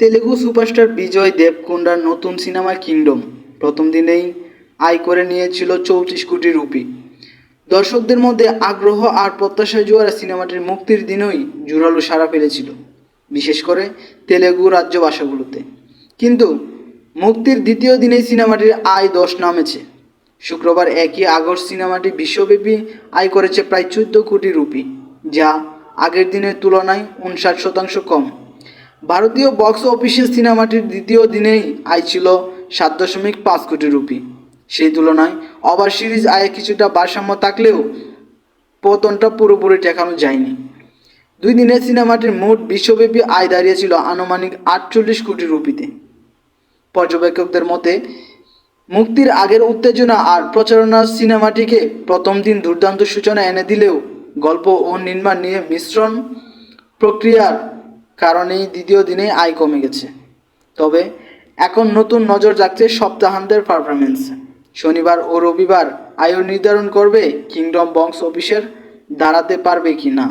Telugu superstar বিজয় দেবকুন্ডার নতুন cinema kingdom. প্রথম দিনেই আয় করে নিয়েছিল চৌত্রিশ কোটি রুপি। দর্শকদের মধ্যে আগ্রহ আর প্রত্যাশা জোয়ারা সিনেমাটির মুক্তির দিনই জোরালো সাড়া ফেলেছিল, বিশেষ করে তেলেগু রাজ্য ভাষাগুলোতে কিন্তু মুক্তির দ্বিতীয় দিনেই সিনেমাটির আয় দশ নামেছে। শুক্রবার একই আগস্ট সিনেমাটি বিশ্বব্যাপী আয় করেছে প্রায় চোদ্দ কোটি রুপি, যা আগের দিনের তুলনায় উনষাট শতাংশ কম। ভারতীয় বক্স অফিসে সিনেমাটির দ্বিতীয় দিনেই আয় ছিল সাত দশমিক পাঁচ কোটি রুপি। সেই তুলনায় ওভার সিরিজ আয়ে কিছুটা ভারসাম্য থাকলেও পতনটা পুরোপুরি ঠেকানো যায়নি। দুই দিনে সিনেমাটির মোট বিশ্বব্যাপী আয় দাঁড়িয়েছিল আনুমানিক আটচল্লিশ কোটি রুপিতে। পর্যবেক্ষকদের মতে, মুক্তির আগের উত্তেজনা আর প্রচারণা সিনেমাটিকে প্রথম দিন দুর্দান্ত সূচনা এনে দিলেও গল্প ও নির্মাণ নিয়ে মিশ্রণ প্রক্রিয়ার কারণেই দ্বিতীয় দিনে আয় কমে গেছে। তবে এখন নতুন নজর রাখছে সপ্তাহান্তের পারফরমেন্স শনিবার ও রবিবার আয়ু নির্ধারণ করবে কিংডম বংশ অফিসের দাঁড়াতে পারবে কি না